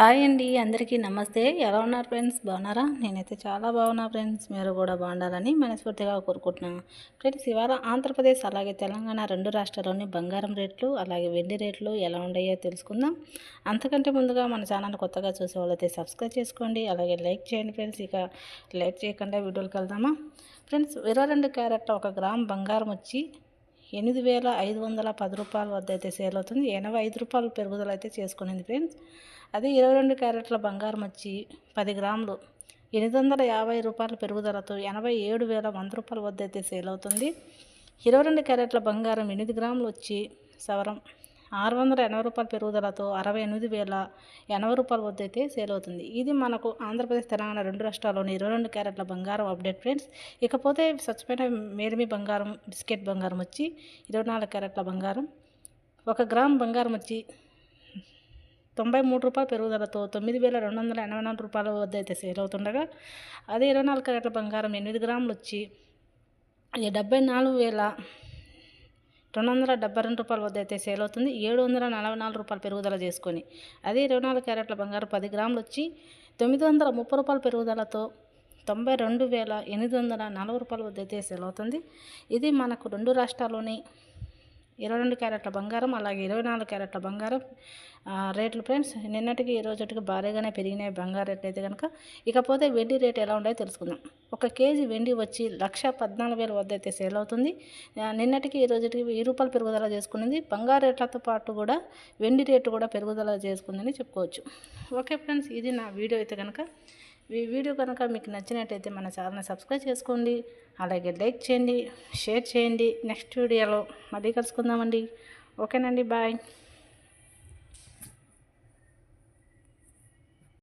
Hi అండి అందరికీ నమస్తే. ఎలా ఉన్నారు ఫ్రెండ్స్? బాగున్నారా? నేనైతే చాలా బాగున్నా ఫ్రెండ్స్. మీరు కూడా బాగుండాలని మనస్ఫూర్తిగా కోరుకుంటున్నాను. ఫ్రెండ్స్ ఇవాళ ఆంధ్రప్రదేశ్ అలాగే తెలంగాణ రెండు రాష్ట్రాల్లోని బంగారం రేట్లు అలాగే వెండి రేట్లు ఎలా ఉన్నాయో తెలుసుకుందాం. అంతకంటే ముందుగా మన ఛానల్ కొత్తగా చూసే వాళ్ళైతే సబ్స్క్రైబ్ చేసుకోండి అలాగే లైక్ చేయండి ఫ్రెండ్స్. ఇక లైక్ చేయకుండా వీడియోలకు వెళ్దామా? ఫ్రెండ్స్ ఇరవై రెండు క్యారెట్ ఒక గ్రామ్ బంగారం వచ్చి ఎనిమిది వేల ఐదు వందల పది రూపాయల వద్ద అయితే సేల్ అవుతుంది. ఎనభై ఐదు రూపాయలు పెరుగుదల అయితే చేసుకునింది ఫ్రెండ్స్ అదే ఇరవై రెండు క్యారెట్ల బంగారం వచ్చి పది గ్రాములు. ఎనిమిది వందల యాభై రూపాయల పెరుగుదలతో ఎనభై ఏడు వేల వంద రూపాయల వద్ద అయితే సేల్ అవుతుంది. ఇరవై రెండు క్యారెట్ల బంగారం ఎనిమిది గ్రాములు వచ్చి సవరం. ఆరు వందల ఎనభై రూపాయల పెరుగుదలతో అరవై ఎనిమిది వేల ఎనభై రూపాయల వద్ద అయితే సేల్ అవుతుంది. ఇది మనకు ఆంధ్రప్రదేశ్ తెలంగాణ రెండు రాష్ట్రాల్లోని ఇరవై రెండు క్యారెట్ల బంగారం అప్డేట్ ఫ్రెండ్స్ ఇకపోతే స్వచ్ఛమైన మేలిమి బంగారం బిస్కెట్ బంగారం వచ్చి ఇరవై నాలుగు క్యారెట్ల బంగారం. ఒక గ్రామ్ బంగారం వచ్చి తొంభై మూడు రూపాయల పెరుగుదలతో తొమ్మిది వేల రెండు వందల ఎనభై నాలుగు రూపాయల వద్ద అయితే సేల్ అవుతుండగా అదే ఇరవై నాలుగు క్యారెట్ల బంగారం ఎనిమిది గ్రాములు వచ్చి డెబ్బై నాలుగు వేల రెండు వందల డెబ్బై రెండు రూపాయల వద్ద అయితే సేల్ అవుతుంది. ఏడు వందల నలభై నాలుగు రూపాయలు పెరుగుదల చేసుకొని. అదే ఇరవై నాలుగు క్యారెట్ల బంగారం పది గ్రాములు వచ్చి తొమ్మిది వందల ముప్పై రూపాయల పెరుగుదలతో తొంభై రెండు వేల ఎనిమిది వందల నలభై రూపాయల వద్ద అయితే సేల్ అవుతుంది. ఇది మనకు రెండు రాష్ట్రాల్లోని ఇరవై రెండు క్యారెట్ల బంగారం అలాగే ఇరవై నాలుగు క్యారెట్ల బంగారం. రేట్లు ఫ్రెండ్స్ నిన్నటికి ఈ రోజుకి భారీగానే పెరిగినాయి బంగారు రేట్లు అయితే కనుక ఇకపోతే వెండి రేట్ ఎలా ఉన్నాయో తెలుసుకుందాం. ఒక కేజీ వెండి వచ్చి లక్ష పద్నాలుగు వేల వద్ద అయితే సేల్ అవుతుంది. నిన్నటికి ఈ రోజుకి వెయ్యి రూపాయలు పెరుగుదల చేసుకున్నది బంగారు రేట్లతో పాటు కూడా వెండి రేటు కూడా పెరుగుదల చేసుకుందని చెప్పుకోవచ్చు. ఓకే ఫ్రెండ్స్ ఇది నా వీడియో అయితే కనుక ఈ వీడియో కనుక మీకు నచ్చినట్టయితే మన ఛానల్ని సబ్స్క్రైబ్ చేసుకోండి అలాగే లైక్ చేయండి షేర్ చేయండి. నెక్స్ట్ వీడియోలో మళ్ళీ కలుసుకుందామండి. ఓకేనండి బాయ్.